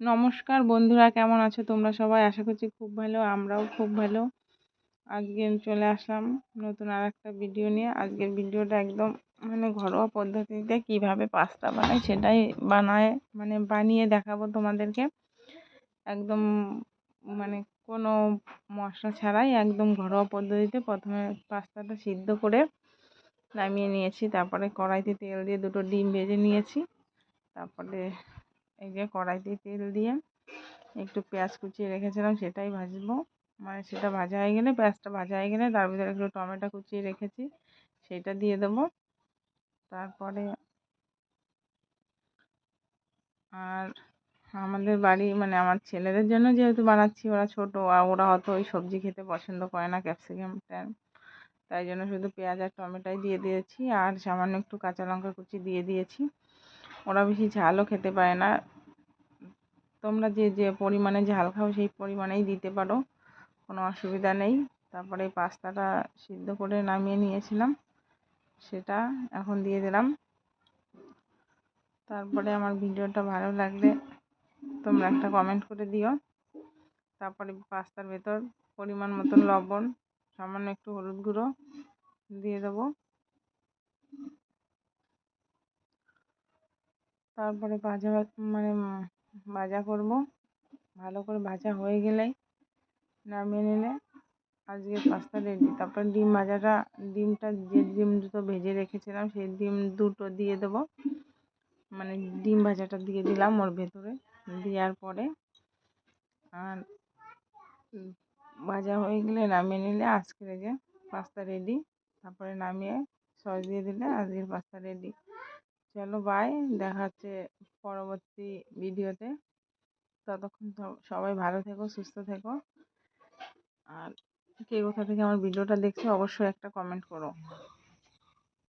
নমস্কার বন্ধুরা, কেমন আছো তোমরা সবাই? আশা করছি খুব ভালো, আমরাও খুব ভালো। আজকে চলে আসলাম নতুন আর একটা ভিডিও নিয়ে। আজকের ভিডিওটা একদম মানে ঘরোয়া পদ্ধতিতে কীভাবে পাস্তা বানাই সেটাই বানায় মানে বানিয়ে দেখাবো তোমাদেরকে। একদম মানে কোনো মশলা ছাড়াই একদম ঘরোয়া পদ্ধতিতে প্রথমে পাস্তাটা সিদ্ধ করে নামিয়ে নিয়েছি। তারপরে কড়াইতে তেল দিয়ে দুটো ডিম ভেজে নিয়েছি। তারপরে এই যে কড়াইতে তেল দিয়ে একটু পেঁয়াজ কুচিয়ে রেখেছিলাম, সেটাই ভাজবো। মানে সেটা ভাজা হয়ে গেলে পেঁয়াজটা ভাজা হয়ে গেলে তার ভিতরে একটু টমেটো কুচিয়ে রেখেছি, সেটা দিয়ে দেবো। তারপরে আর আমাদের বাড়ি মানে আমার ছেলেদের জন্য যেহেতু বানাচ্ছি, ওরা ছোটো, আর ওরা অত ওই সবজি খেতে পছন্দ করে না, ক্যাপসিকাম তাই জন্য শুধু পেঁয়াজ আর টমেটোই দিয়ে দিয়েছি, আর সামান্য একটু কাঁচা লঙ্কা কুচি দিয়ে দিয়েছি। ওরা বেশি ঝালও খেতে পারে না তোমরা যে যে পরিমাণে ঝাল খাও সেই পরিমাণেই দিতে পারো। কোনো অসুবিধা নেই। তারপরে পাস্তাটা সিদ্ধ করে নামিয়ে নিয়েছিলাম। সেটা এখন দিয়ে দিলাম। তারপরে আমার ভিডিওটা ভালো লাগলে তোমরা একটা কমেন্ট করে দিও। তারপরে পাস্তার ভেতর পরিমাণ মতন লবণ, সামান্য একটু হলুদ গুঁড়ো দিয়ে দেবো। তারপরে ভাজা মানে ভাজা করব। ভালো করে ভাজা হয়ে গেলেই নামিয়ে নিলে আজকে পাস্তা রেডি তারপর ডিম ভাজাটা, ডিমটা যে ডিম দুটো ভেজে রেখেছিলাম, সেই ডিম দুটো দিয়ে দেবো। মানে ডিম ভাজাটা দিয়ে দিলাম ওর ভেতরে। দেওয়ার পরে আর ভাজা হয়ে গেলে নামিয়ে নিলে আজকের যে পাস্তা রেডি তারপরে নামিয়ে সস দিয়ে দিলে আজকের পাস্তা রেডি চলো বাই। দেখা হচ্ছে পরবর্তী ভিডিওতে। ততক্ষণ সবাই ভালো থেকো, সুস্থ থেকো। আর কে কোথা থেকে আমার ভিডিওটা দেখছ, অবশ্যই একটা কমেন্ট করো।